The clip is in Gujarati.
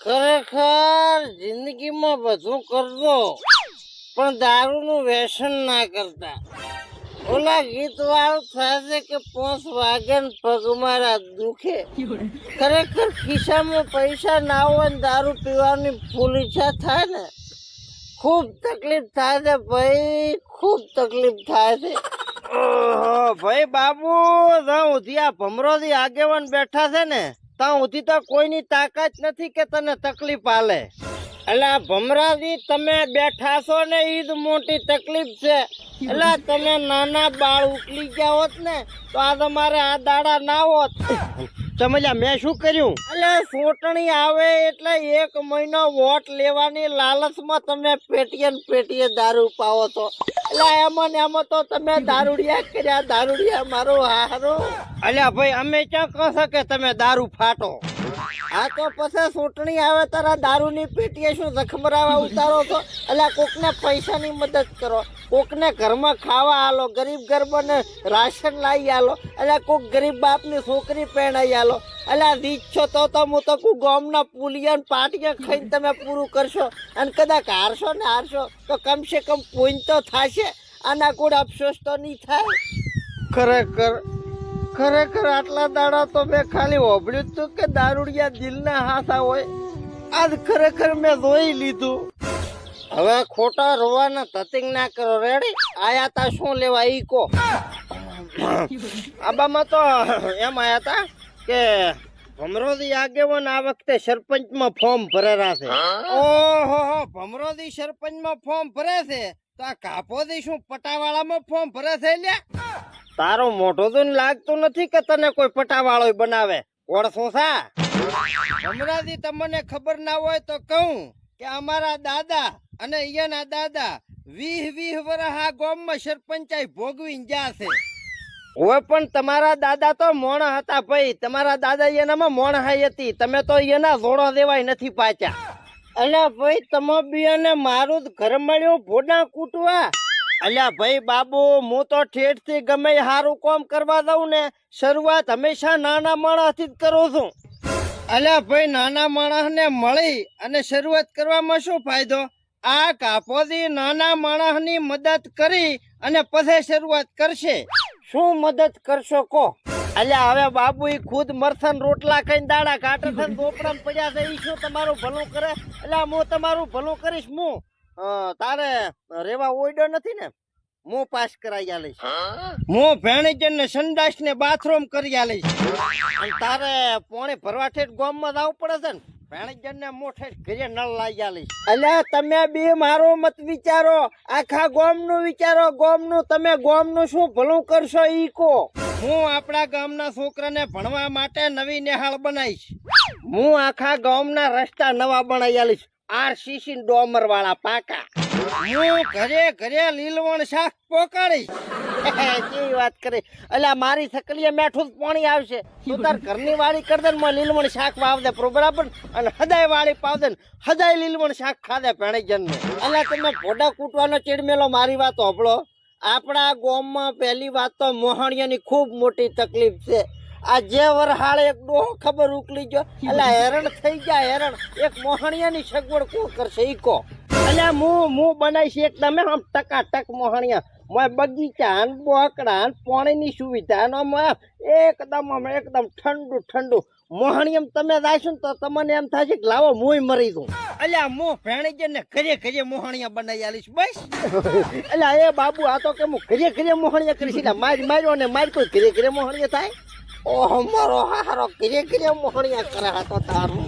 ખરેખર જિંદગીમાં બધું કરજો, પણ દારૂનું વ્યસન ના કરતા. ઓલા ગીત વાળું છે કે પોસ વાગે ને પગ મારા દુખે. ખરેખર ખિસ્સામાં પૈસા ના હોય ને દારૂ પીવાની ફૂલ ઈચ્છા થાય ને, ખૂબ તકલીફ થાય છે ભાઈ, ખૂબ તકલીફ થાય છે. ભાઈ બાબુ ત્યાં ઉધી આ ભમરોથી આગેવાન બેઠા છે ને, ત્યાં ઉધી તો કોઈની તાકાત નથી કે તને તકલીફ આલે. એટલે ભમરાજી, તમે બેઠા છો ને ઈદ મોટી તકલીફ છે. એટલે તમે નાના બાળ ઉકલી ગયા હોત ને, તો આ તમારે આ દાડા ના હોત. સમજ્યા મેં શું કર્યું? એટલે ચૂંટણી આવે એટલે એક મહિનો વોટ લેવાની લાલચમાં તમે પેટીએ પેટીએ દારૂ પાવો છો. એટલે એમાં ને એમાં તો તમે દારૂડિયા કર્યા દારૂડિયા મારો હારો. અલ્યા ભાઈ અમે ક્યાં કહો કે તમે દારૂ ફાટો? આ તો પછી ચૂંટણી આવે તારા દારૂની પેટીએ શું જખમરાવા ઉતારો છો? એટલે કોકને પૈસાની મદદ કરો. કોકને ઘરમાં ખાવા આલો, ગરીબ ગરબાને રાશન લાવી આલો. એટલે કોક ગરીબ બાપની છોકરી પહેણાઈ આલો. એટલે રીત છો તો તો હું તો કુ ગામના પુલિયા પાટિયા ખાઈને તમે પૂરું કરશો. અને કદાચ હારશો ને હારશો, તો કમસે કમ પોઈન્ટ તો થશે. આના કોઈ અફસોસ તો નહીં થાય. ખરેખર ખરેખર આટલા દાડા તો મેં ખાલી હોભળ્યું હતું કે દારૂડિયા દિલના હાથા હોય. આજ ખરેખર મેં જોઈ લીધું. હવે ખોટા રોવાના તતિંગ ના કરો. રેડી આયા તા, શું લેવા? ઈ કો આબામાં તો એમ આયા તા કે ભમરોદી આગેવાન આ વખતે સરપંચમાં ફોર્મ ભરેલા છે. ઓહો, ભમરોદી સરપંચમાં ફોર્મ ભરે છે? તો આ કાપોદી શું પટાવાળામાં ફોર્મ ભરે છે લ્યા? તારો મોઢો તો લાગતું નથી કે તને કોઈ પટાવાળો બનાવે. ઓળખો સા હમણાંથી તમને ખબર ના હોય તો કહું કે અમારા દાદા અને અહીંયાના દાદા વીહ વીહ વર્ષ આ ગામમાં સરપંચાઈ ભોગવીને ગયા છે. હવે પણ તમારા દાદા તો મોણ હતા ભાઈ. તમારા દાદા એનામાં મોણહાઈ હતી. તમે તો એના જોડો દેવાય નથી પાચ્યા અને ભાઈ, તમે બી અને મારું જ ઘર મળ્યું ભોડા કૂટવા. અલ્યા ભાઈ બાબુ હું તો ઠેઠથી ગમે સારું કોમ કરવા દઉં ને શરૂઆત હંમેશા નાના માણસથી જ કરું છું. અલ્યા ભાઈ નાના માણસને મળી અને શરૂઆત કરવામાં શું ફાયદો? આ કાપોથી નાના માણસની મદદ કરી અને પછી શરૂઆત કરશે. શું મદદ કરશો કો? અલ્યા હવે બાબુ ઈ ખુદ મરથન રોટલા ખાઈને દાડા કાઢે છે ઝોપડા પડ્યા છે ઈ શું તમારું ભલું કરે? એટલે હું તમારું ભલું કરીશ હું? તારે રેવા ઓઈડો નથી ને? હું પાસ કરાઈ આલીશ. હું ભેણીજન ને સંડાસ ને બાથરૂમ કરી આલીશ. અને તારે પોણે ભરવા ઠેઠ ગામમાં જવું પડે છે ને? ભેણીજન ને મોઠે ઘરે નળ લાવી આલીશ. અલ્યા તમે બી મારો મત વિચારો. આખા ગામનું વિચારો. ગામનું તમે ગામનું શું ભલું કરશો ઈ કો હું આપણા ગામના છોકરાને ભણવા માટે નવી નિહાળ બનાવીશ. હું આખા ગામના રસ્તા નવા બનાવી આલીશ. આરસીસી ડોમર વાળા પાકા. હું ઘરે ઘરે લીલવણ શાક પોકાડી કેવી વાત કરી. એટલે મારી સકલીએ મેઠું પાણી આવશે. તું તાર ઘરની વાળી કર દે ને લીલવણ શાક વાવ દે બરાબર અને હદાય વાળી પાવ દે હદાય લીલવણ શાક ખાધે પેણી જન એટલે તમે ઘોડા કૂટવાનો ચીડમેલો, મારી વાત હોભળો. આપણા ગામમાં પહેલી વાત તો મોહણિયાની ખૂબ મોટી તકલીફ છે. આ જે વરહાળ એક ડોહો ખબર ઉકલી ગયો. એટલે હેરણ થઈ ગયા હેરણ. એક મોહણિયાની સગવડ કોણ કરશે? ઈ કો એટલે હું હું બનાવીશ એકદમ આમ ટકા ટક મોહણિયા. મોય બગીચા ને બોકડા ને પાણીની સુવિધા ને આમ એકદમ આમ એકદમ ઠંડુ ઠંડુ. મોહણિયમ તમે જાશો ને તો તમને એમ થશે કે લાવો મુય મરી દઉં અલ્યા હું ભેણીજે ને ઘરે ઘરે મોહણિયા બનાવી આલીશ બસ. અલ્યા એ બાબુ આ તો કે હું ઘરે ઘરે મોહણિયા કરીશ? એટલે મારી માર્યો ને મારી કોઈ ઘરે ઘરે મોહણિયા થાય? ઓહો મારો હારો કિરે કિરે મોહણિયા કરે આ તો તારું